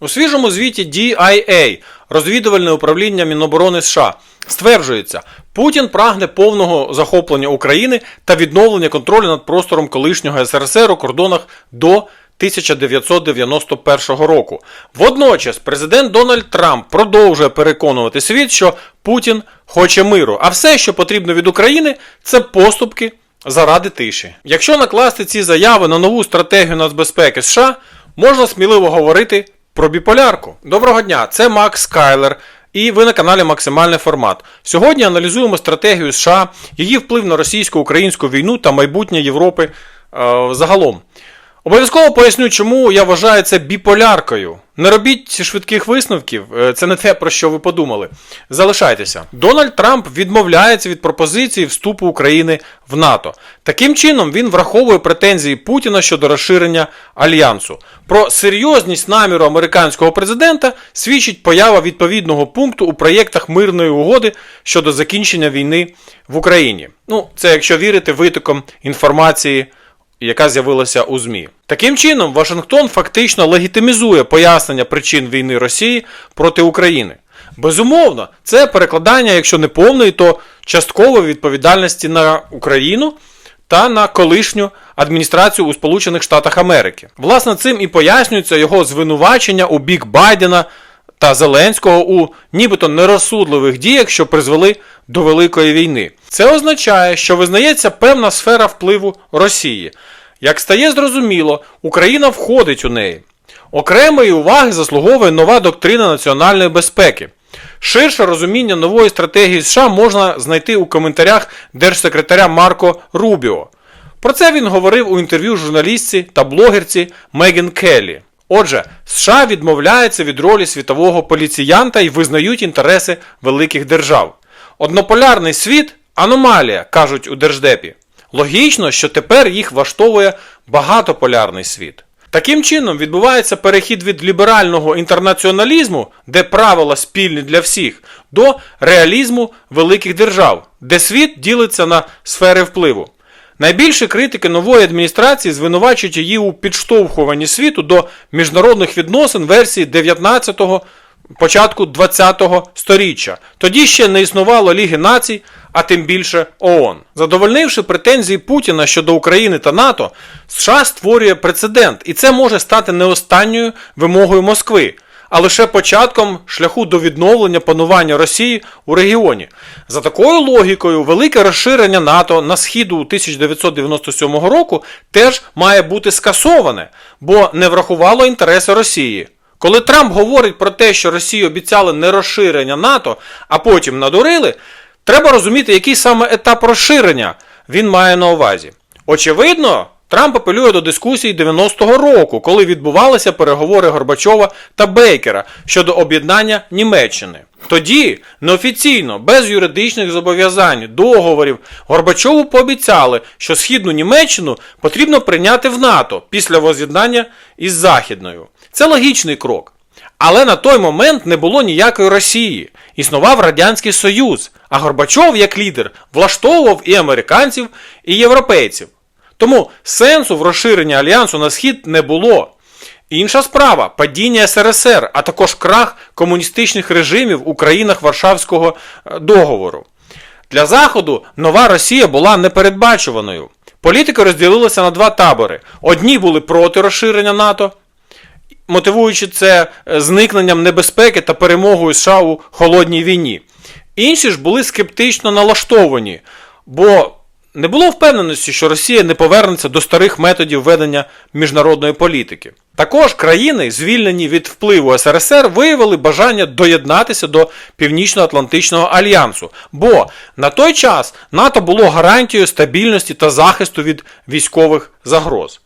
У свіжому звіті DIA, розвідувальне управління Міноборони США, стверджується, Путін прагне повного захоплення України та відновлення контролю над простором колишнього СРСР у кордонах до 1991 року. Водночас президент Дональд Трамп продовжує переконувати світ, що Путін хоче миру, а все, що потрібно від України, це поступки заради тиші. Якщо накласти ці заяви на нову стратегію нацбезпеки США, можна сміливо говорити про біполярку. Доброго дня, це Макс Кайлер. І ви на каналі Максимальний формат. Сьогодні аналізуємо стратегію США, її вплив на російсько-українську війну та майбутнє Європи е, загалом. Обов'язково поясню, чому я вважаю це біполяркою. Не робіть швидких висновків, е, це не те, про що ви подумали. Залишайтеся. Дональд Трамп відмовляється від пропозиції вступу України в НАТО. Таким чином, він враховує претензії Путіна щодо розширення альянсу. Про серйозність наміру американського президента свідчить поява відповідного пункту у проєктах мирної угоди щодо закінчення війни в Україні. Ну, це якщо вірити витоком інформації яка з'явилася у ЗМІ. Таким чином, Вашингтон фактично легітимізує пояснення причин війни Росії проти України. Безумовно, це перекладання, якщо не повної, то часткової відповідальності на Україну та на колишню адміністрацію у Сполучених Штатах Америки. Власне, цим і пояснюється його звинувачення у бік Байдена та Зеленського у нібито нерозсудливих діях, що призвели до Великої війни. Це означає, що визнається певна сфера впливу Росії. Як стає зрозуміло, Україна входить у неї. Окремої уваги заслуговує нова доктрина національної безпеки. Ширше розуміння нової стратегії США можна знайти у коментарях держсекретаря Марко Рубіо. Про це він говорив у інтерв'ю журналістці та блогерці Меган Келлі. Отже, США відмовляються від ролі світового поліціянта і визнають інтереси великих держав. Однополярний світ аномалія, кажуть у Держдепі. Логічно, що тепер їх влаштовує багатополярний світ. Таким чином відбувається перехід від ліберального інтернаціоналізму, де правила спільні для всіх, до реалізму великих держав, де світ ділиться на сфери впливу. Найбільші критики нової адміністрації звинувачують її у підштовхуванні світу до міжнародних відносин версії 19-го, початку 20-го сторіччя. Тоді ще не існувало Ліги націй, а тим більше ООН. Задовольнивши претензії Путіна щодо України та НАТО, США створює прецедент, і це може стати не останньою вимогою Москви. А лише початком шляху до відновлення панування Росії у регіоні. За такою логікою, велике розширення НАТО на схід у 1997 року теж має бути скасоване, бо не врахувало інтереси Росії. Коли Трамп говорить про те, що Росії обіцяли не розширення НАТО, а потім надурили, треба розуміти, який саме етап розширення він має на увазі. Очевидно, Трамп апелює до дискусії 90-го року, коли відбувалися переговори Горбачова та Бейкера щодо об'єднання Німеччини. Тоді неофіційно, без юридичних зобов'язань, договорів, Горбачову пообіцяли, що східну Німеччину потрібно прийняти в НАТО після воз'єднання із Західною. Це логічний крок. Але на той момент не було ніякої Росії. Існував Радянський Союз, а Горбачов, як лідер, влаштовував і американців, і європейців. Тому сенсу в розширенні альянсу на схід не було. Інша справа падіння СРСР, а також крах комуністичних режимів у країнах Варшавського е, договору. Для Заходу нова Росія була непередбачуваною. Політики розділилися на два табори: одні були проти розширення НАТО, мотивуючи це е, зникненням небезпеки та перемогою США у холодній війні. Інші ж були скептично налаштовані, бо не було впевненості, що Росія не повернеться до старих методів ведення міжнародної політики. Також країни, звільнені від впливу СРСР, виявили бажання доєднатися до Північно-Атлантичного альянсу, бо на той час НАТО було гарантією стабільності та захисту від військових загроз.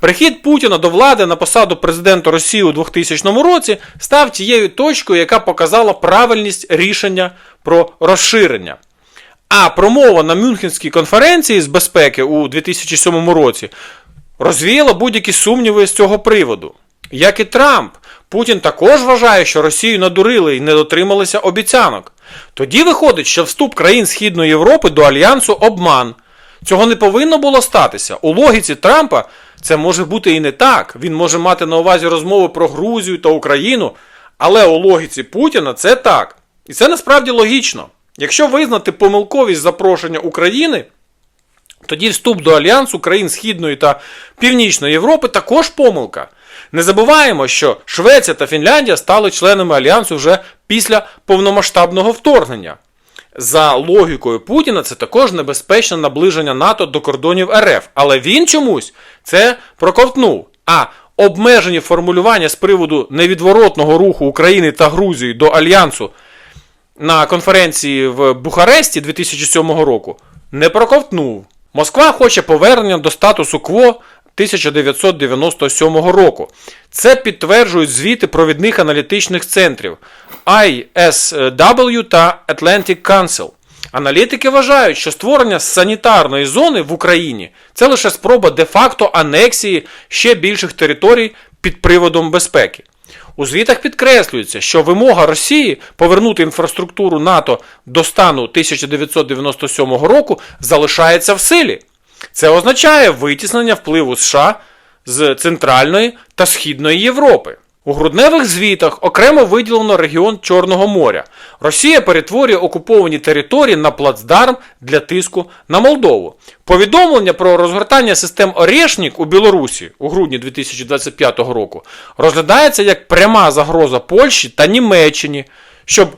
Прихід Путіна до влади на посаду президента Росії у 2000 році став тією точкою, яка показала правильність рішення про розширення. А промова на Мюнхенській конференції з безпеки у 2007 році розвіяла будь-які сумніви з цього приводу. Як і Трамп, Путін також вважає, що Росію надурили і не дотрималися обіцянок. Тоді виходить, що вступ країн Східної Європи до альянсу обман. Цього не повинно було статися. У логіці Трампа Це може бути і не так. Він може мати на увазі розмови про Грузію та Україну, але у логіці Путіна це так. І це насправді логічно. Якщо визнати помилковість запрошення України, тоді вступ до альянсу країн Східної та Північної Європи також помилка. Не забуваємо, що Швеція та Фінляндія стали членами альянсу вже після повномасштабного вторгнення. За логікою Путіна, це також небезпечне наближення НАТО до кордонів РФ. Але він чомусь це проковтнув. А обмежені формулювання з приводу невідворотного руху України та Грузії до альянсу на конференції в Бухаресті 2007 року не проковтнув. Москва хоче повернення до статусу КВО 1997 року. Це підтверджують звіти провідних аналітичних центрів ISW та Atlantic Council. Аналітики вважають, що створення санітарної зони в Україні це лише спроба де-факто анексії ще більших територій під приводом безпеки. У звітах підкреслюється, що вимога Росії повернути інфраструктуру НАТО до стану 1997 року залишається в силі. Це означає витіснення впливу США з Центральної та Східної Європи. У грудневих звітах окремо виділено регіон Чорного моря. Росія перетворює окуповані території на плацдарм для тиску на Молдову. Повідомлення про розгортання систем Орешнік у Білорусі у грудні 2025 року розглядається як пряма загроза Польщі та Німеччині, щоб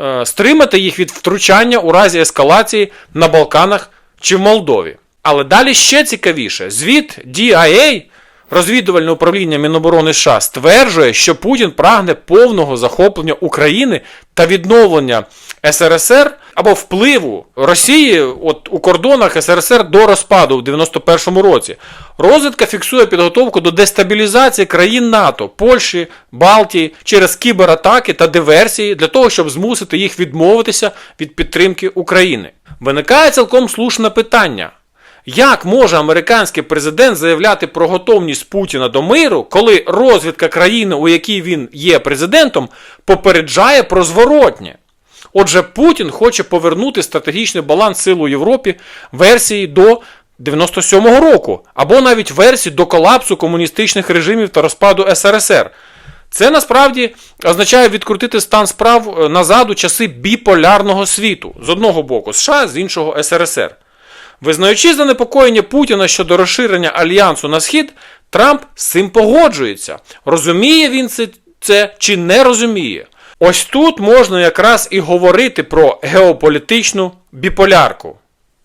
е, стримати їх від втручання у разі ескалації на Балканах чи в Молдові. Але далі ще цікавіше: звіт DIA, розвідувальне управління Міноборони США, стверджує, що Путін прагне повного захоплення України та відновлення СРСР або впливу Росії от, у кордонах СРСР до розпаду в 91-му році. Розвідка фіксує підготовку до дестабілізації країн НАТО, Польщі, Балтії через кібератаки та диверсії для того, щоб змусити їх відмовитися від підтримки України. Виникає цілком слушне питання. Як може американський президент заявляти про готовність Путіна до миру, коли розвідка країни, у якій він є президентом, попереджає про зворотнє? Отже, Путін хоче повернути стратегічний баланс сил у Європі версії до 97-го року, або навіть версії до колапсу комуністичних режимів та розпаду СРСР. Це насправді означає відкрутити стан справ е, назад у часи біполярного світу з одного боку США, з іншого СРСР. Визнаючи занепокоєння Путіна щодо розширення альянсу на схід, Трамп з цим погоджується. Розуміє він це, чи не розуміє. Ось тут можна якраз і говорити про геополітичну біполярку.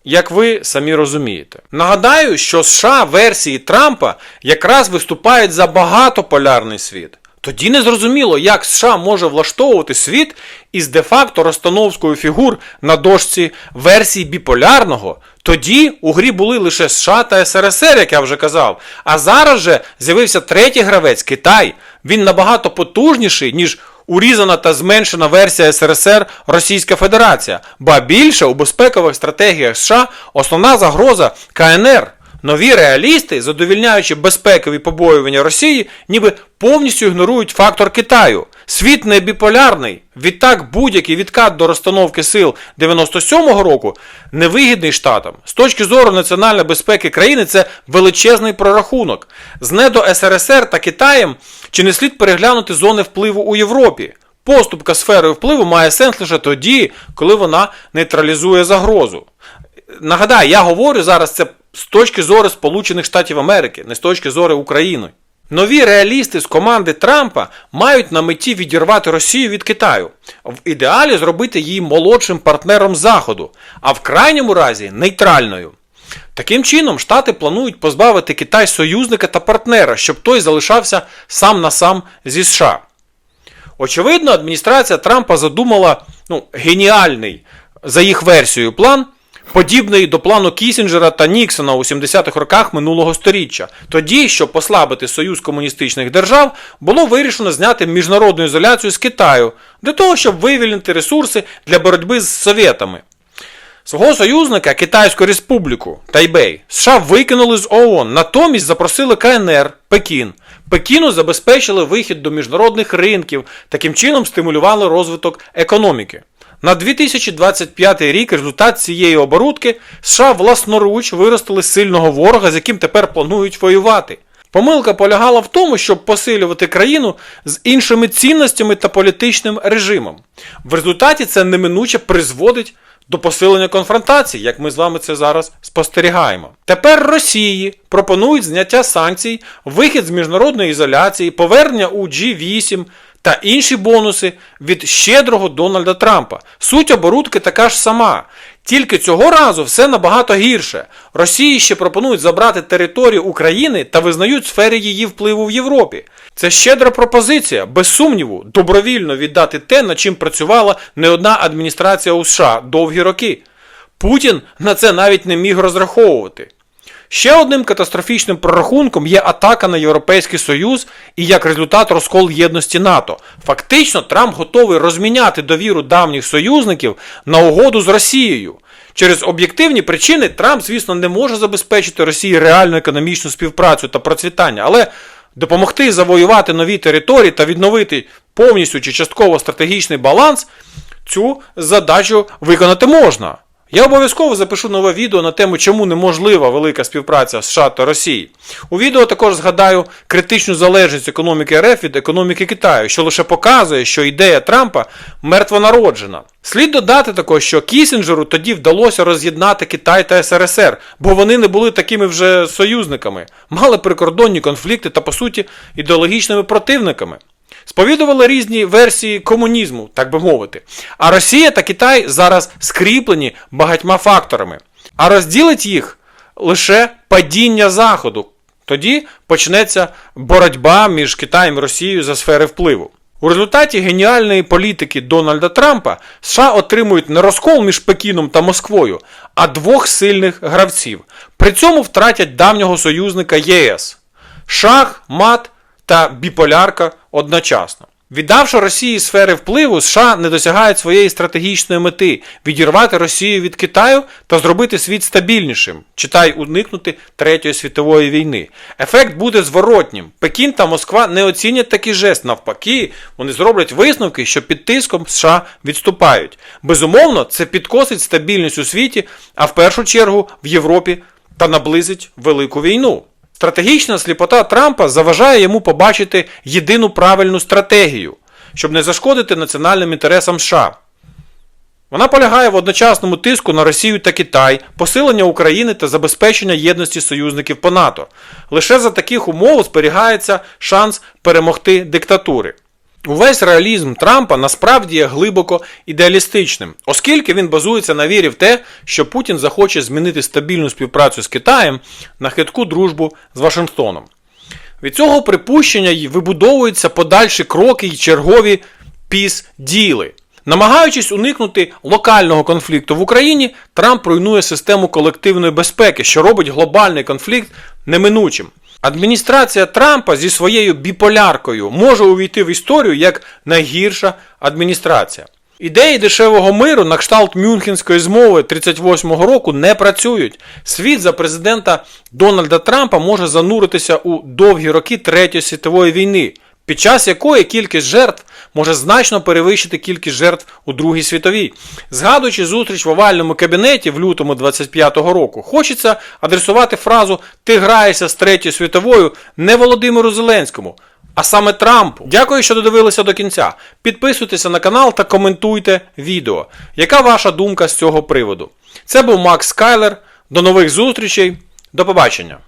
Як ви самі розумієте. Нагадаю, що США версії Трампа якраз виступають за багатополярний світ. Тоді не зрозуміло, як США може влаштовувати світ із де-факто розстановською фігур на дошці версії біполярного. Тоді у грі були лише США та СРСР, як я вже казав. А зараз же з'явився третій гравець Китай. Він набагато потужніший, ніж урізана та зменшена версія СРСР Російська Федерація. Ба більше у безпекових стратегіях США основна загроза КНР. Нові реалісти, задовільняючи безпекові побоювання Росії, ніби повністю ігнорують фактор Китаю. Світ не біполярний. Відтак будь-який відкат до розстановки сил 97-го року невигідний штатам. З точки зору національної безпеки країни це величезний прорахунок. З недо СРСР та Китаєм чи не слід переглянути зони впливу у Європі? Поступка сферою впливу має сенс лише тоді, коли вона нейтралізує загрозу. Нагадаю, я говорю зараз це з точки зору Сполучених Штатів Америки, не з точки зору України. Нові реалісти з команди Трампа мають на меті відірвати Росію від Китаю, в ідеалі зробити її молодшим партнером Заходу, а в крайньому разі нейтральною. Таким чином, Штати планують позбавити Китай союзника та партнера, щоб той залишався сам на сам зі США. Очевидно, адміністрація Трампа задумала ну, геніальний за їх версією план подібний до плану Кісінджера та Ніксона у 70-х роках минулого століття. Тоді, щоб послабити союз комуністичних держав, було вирішено зняти міжнародну ізоляцію з Китаю для того, щоб вивільнити ресурси для боротьби з совєтами. Свого союзника Китайську Республіку Тайбей США викинули з ООН, натомість запросили КНР Пекін. Пекіну забезпечили вихід до міжнародних ринків, таким чином стимулювали розвиток економіки. На 2025 рік результат цієї оборудки США власноруч виростили сильного ворога, з яким тепер планують воювати. Помилка полягала в тому, щоб посилювати країну з іншими цінностями та політичним режимом. В результаті це неминуче призводить до посилення конфронтації, як ми з вами це зараз спостерігаємо. Тепер Росії пропонують зняття санкцій, вихід з міжнародної ізоляції, повернення у G8 та інші бонуси від щедрого Дональда Трампа. Суть оборудки така ж сама. Тільки цього разу все набагато гірше. Росії ще пропонують забрати територію України та визнають сфери її впливу в Європі. Це щедра пропозиція, без сумніву, добровільно віддати те, над чим працювала не одна адміністрація у США довгі роки. Путін на це навіть не міг розраховувати. Ще одним катастрофічним прорахунком є атака на Європейський Союз і як результат розкол єдності НАТО. Фактично, Трамп готовий розміняти довіру давніх союзників на угоду з Росією. Через об'єктивні причини Трамп, звісно, не може забезпечити Росії реальну економічну співпрацю та процвітання, але допомогти завоювати нові території та відновити повністю чи частково стратегічний баланс, цю задачу виконати можна. Я обов'язково запишу нове відео на тему, чому неможлива велика співпраця США та Росії. У відео також згадаю критичну залежність економіки РФ від економіки Китаю, що лише показує, що ідея Трампа мертвонароджена. Слід додати також, що Кісінджеру тоді вдалося роз'єднати Китай та СРСР, бо вони не були такими вже союзниками, мали прикордонні конфлікти та, по суті, ідеологічними противниками. Сповідували різні версії комунізму, так би мовити. А Росія та Китай зараз скріплені багатьма факторами. А розділить їх лише падіння Заходу. Тоді почнеться боротьба між Китаєм і Росією за сфери впливу. У результаті геніальної політики Дональда Трампа США отримують не розкол між Пекіном та Москвою, а двох сильних гравців. При цьому втратять давнього союзника ЄС. Шах, мат та біполярка одночасно. Віддавши Росії сфери впливу, США не досягають своєї стратегічної мети відірвати Росію від Китаю та зробити світ стабільнішим, читай уникнути Третьої світової війни. Ефект буде зворотнім. Пекін та Москва не оцінять такий жест. Навпаки, вони зроблять висновки, що під тиском США відступають. Безумовно, це підкосить стабільність у світі, а в першу чергу в Європі та наблизить велику війну. Стратегічна сліпота Трампа заважає йому побачити єдину правильну стратегію, щоб не зашкодити національним інтересам США. Вона полягає в одночасному тиску на Росію та Китай, посилення України та забезпечення єдності союзників по НАТО. Лише за таких умов зберігається шанс перемогти диктатури. Увесь реалізм Трампа насправді є глибоко ідеалістичним, оскільки він базується на вірі в те, що Путін захоче змінити стабільну співпрацю з Китаєм на хитку дружбу з Вашингтоном. Від цього припущення й вибудовуються подальші кроки й чергові піс-діли. Намагаючись уникнути локального конфлікту в Україні, Трамп руйнує систему колективної безпеки, що робить глобальний конфлікт неминучим. Адміністрація Трампа зі своєю біполяркою може увійти в історію як найгірша адміністрація. Ідеї дешевого миру на кшталт Мюнхенської змови 38-го року не працюють. Світ за президента Дональда Трампа може зануритися у довгі роки Третьої світової війни, під час якої кількість жертв може значно перевищити кількість жертв у Другій світовій. Згадуючи зустріч в овальному кабінеті в лютому 25-го року, хочеться адресувати фразу Ти граєшся з Третьою світовою не Володимиру Зеленському. А саме Трампу. Дякую, що додивилися до кінця. Підписуйтеся на канал та коментуйте відео. Яка ваша думка з цього приводу? Це був Макс Скайлер. До нових зустрічей. До побачення.